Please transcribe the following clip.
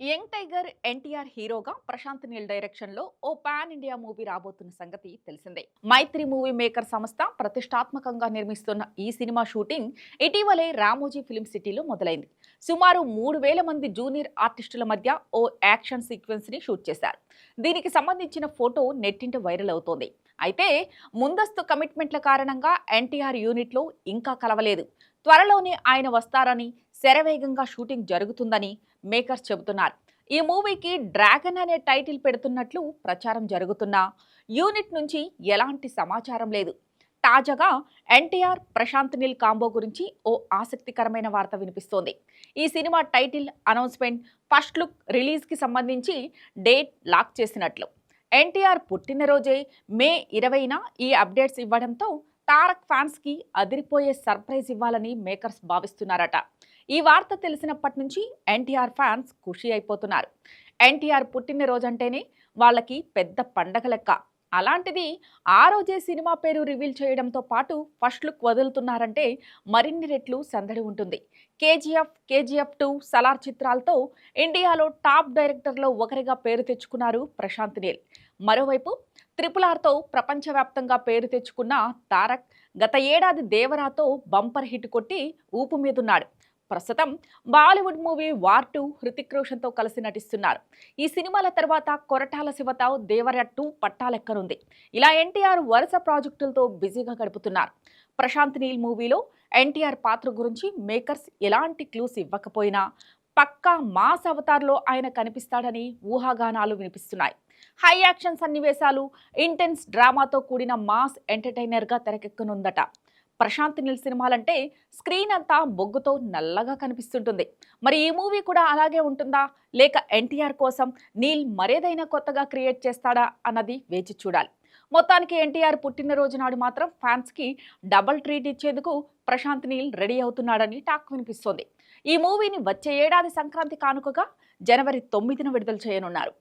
Young tiger NTR హీరోగా ప్రశాంత్ నీల్ డైరెక్షన్లో ఓ pan India movie రాబోతున్న సంగతి తెలిసిందే. మైత్రి మూవీ మేకర్ సంస్థ ప్రతిష్టాత్మకంగా నిర్మిస్తున్న ఈ సినిమా షూటింగ్ ఇటీవలే రామోజీ ఫిలిం సిటీలో మొదలైంది. సుమారు మూడు వేల మంది జూనియర్ ఆర్టిస్టుల మధ్య ఓ యాక్షన్ సీక్వెన్స్ని షూట్ చేశారు. దీనికి సంబంధించిన ఫోటో నెట్టింట వైరల్ అవుతోంది. అయితే ముందస్తు కమిట్మెంట్ల కారణంగా ఎన్టీఆర్ యూనిట్లో ఇంకా కలవలేదు. త్వరలోనే ఆయన వస్తారని శరవేగంగా షూటింగ్ జరుగుతుందని మేకర్స్ చెబుతున్నారు. ఈ మూవీకి డ్రాగన్ అనే టైటిల్ పెడుతున్నట్లు ప్రచారం జరుగుతున్నా యూనిట్ నుంచి ఎలాంటి సమాచారం లేదు. తాజాగా ఎన్టీఆర్ ప్రశాంత్ నీల్ కాంబో గురించి ఓ ఆసక్తికరమైన వార్త వినిపిస్తోంది. ఈ cinema title announcement first look రిలీజ్కి సంబంధించి డేట్ లాక్ చేసినట్లు. ఎన్టీఆర్ పుట్టినరోజే మే ఇరవైన ఈ అప్డేట్స్ ఇవ్వడంతో తారక్ ఫ్యాన్స్కి అదిరిపోయే సర్ప్రైజ్ ఇవ్వాలని మేకర్స్ భావిస్తున్నారట. ఈ వార్త తెలిసినప్పటి నుంచి ఎన్టీఆర్ ఫ్యాన్స్ ఖుషి అయిపోతున్నారు. ఎన్టీఆర్ పుట్టినరోజంటేనే వాళ్ళకి పెద్ద పండగ లెక్క. అలాంటిది ఆ రోజే సినిమా పేరు రివీల్ చేయడంతో పాటు ఫస్ట్ లుక్ వదులుతున్నారంటే మరిన్ని రెట్లు సందడి ఉంటుంది. కేజీఎఫ్ కేజీఎఫ్ టూ సలార్ చిత్రాలతో ఇండియాలో టాప్ డైరెక్టర్లో ఒకరిగా పేరు తెచ్చుకున్నారు ప్రశాంత్ నీల్. మరోవైపు త్రిపుల్ ఆర్తో ప్రపంచవ్యాప్తంగా పేరు తెచ్చుకున్న తారక్ గత ఏడాది దేవరాతో బంపర్ హిట్ కొట్టి ఊపు మీదున్నాడు. ప్రస్తుతం Bollywood movie War two Hrithik రోషన్తో కలిసి నటిస్తున్నారు. ఈ సినిమాల తర్వాత కొరటాల శివతావు దేవర టూ పట్టాలెక్కనుంది. ఇలా ఎన్టీఆర్ వరుస ప్రాజెక్టులతో బిజీగా గడుపుతున్నారు. ప్రశాంత్ నీల్ మూవీలో ఎన్టీఆర్ పాత్ర గురించి మేకర్స్ ఎలాంటి క్లూస్ ఇవ్వకపోయినా పక్కా మాస్ అవతార్లో ఆయన కనిపిస్తాడని ఊహాగానాలు వినిపిస్తున్నాయి. హై యాక్షన్ సన్నివేశాలు ఇంటెన్స్ డ్రామాతో కూడిన మాస్ ఎంటర్టైనర్గా తెరకెక్కనుందట. ప్రశాంత్ నీల్ సినిమాలంటే స్క్రీన్ అంతా బొగ్గుతో నల్లగా కనిపిస్తుంటుంది. మరి ఈ మూవీ కూడా అలాగే ఉంటుందా? లేక ఎన్టీఆర్ కోసం నీల్ మరేదైనా కొత్తగా క్రియేట్ చేస్తాడా అన్నది వేచి చూడాలి. మొత్తానికి ఎన్టీఆర్ పుట్టినరోజు నాడు మాత్రం ఫ్యాన్స్కి డబల్ ట్రీట్ ఇచ్చేందుకు ప్రశాంత్ నీల్ రెడీ అవుతున్నాడని టాక్ వినిపిస్తోంది. ఈ మూవీని వచ్చే ఏడాది సంక్రాంతి కానుకగా జనవరి తొమ్మిదిన విడుదల చేయనున్నారు.